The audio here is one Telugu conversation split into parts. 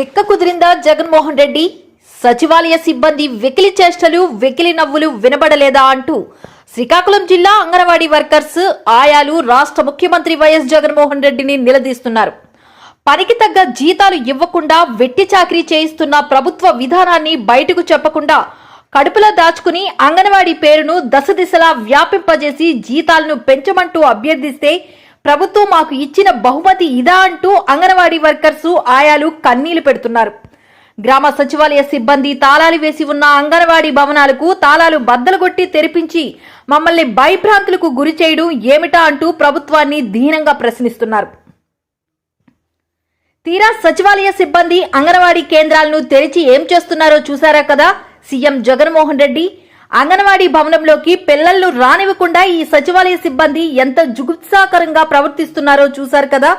తిక్క కుదిరిందా జగన్మోహన్ రెడ్డి? సచివాలయ సిబ్బంది వెకిలి చేష్టలు వెకిలి నవ్వులు వినబడలేదా అంటూ శ్రీకాకుళం జిల్లా అంగన్వాడీ వర్కర్స్ ఆయాలు రాష్ట్ర ముఖ్యమంత్రి వైఎస్ జగన్మోహన్ రెడ్డిని నిలదీస్తున్నారు. పనికి తగ్గ జీతాలు ఇవ్వకుండా వెట్టి చాకరీ చేయిస్తున్న ప్రభుత్వ విధానాన్ని బయటకు చెప్పకుండా కడుపులో దాచుకుని అంగన్వాడీ పేరును దశ దిశలా వ్యాపింపజేసి జీతాలను పెంచమంటూ అభ్యర్థిస్తే ప్రభుత్వం మాకు ఇచ్చిన బహుమతి ఇదా అంటూ అంగన్వాడీ వర్కర్స్ ఆయాలు కన్నీళ్ళు పెడుతున్నారు. గ్రామ సచివాలయ సిబ్బంది తాళాలు వేసి ఉన్న అంగన్వాడీ భవనాలకు తాళాలు బద్దలుగొట్టి తెరిపించి మమ్మల్ని భయభ్రాంతులకు గురి చేయడం ఏమిటా అంటూ ప్రభుత్వాన్ని దీనంగా ప్రశ్నిస్తున్నారు. తీరా సచివాలయ సిబ్బంది అంగన్వాడీ కేంద్రాలను తెరిచి ఏం చేస్తున్నారో చూసారా కదా? సీఎం జగన్మోహన్ రెడ్డి అంగన్వాడీ భవనంలోకి పిల్లలను రానివ్వకుండా ఈ సచివాలయ సిబ్బంది ఎంత జుగుత్సాకరంగా ప్రవర్తిస్తున్నారో చూశారు కదా.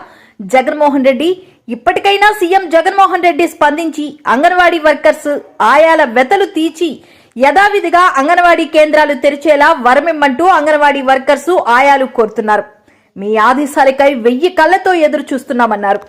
జగన్మోహన్ రెడ్డి ఇప్పటికైనా సీఎం జగన్మోహన్ రెడ్డి స్పందించి అంగన్వాడీ వర్కర్స్ ఆయాల వెతలు తీర్చి యథావిధిగా అంగన్వాడీ కేంద్రాలు తెరిచేలా వరమిమ్మంటూ అంగన్వాడీ వర్కర్స్ ఆయాలు కోరుతున్నారు. మీ ఆదేశాలకై వెయ్యి కళ్ళతో ఎదురు చూస్తున్నామన్నారు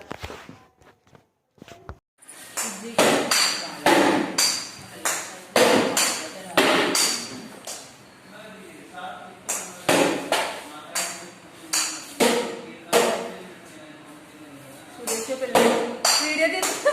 വീഡിയോ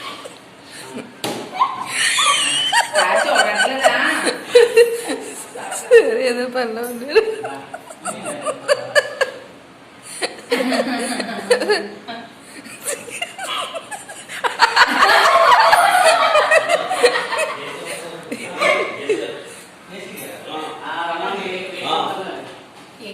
ചെയ്ത് പല്ല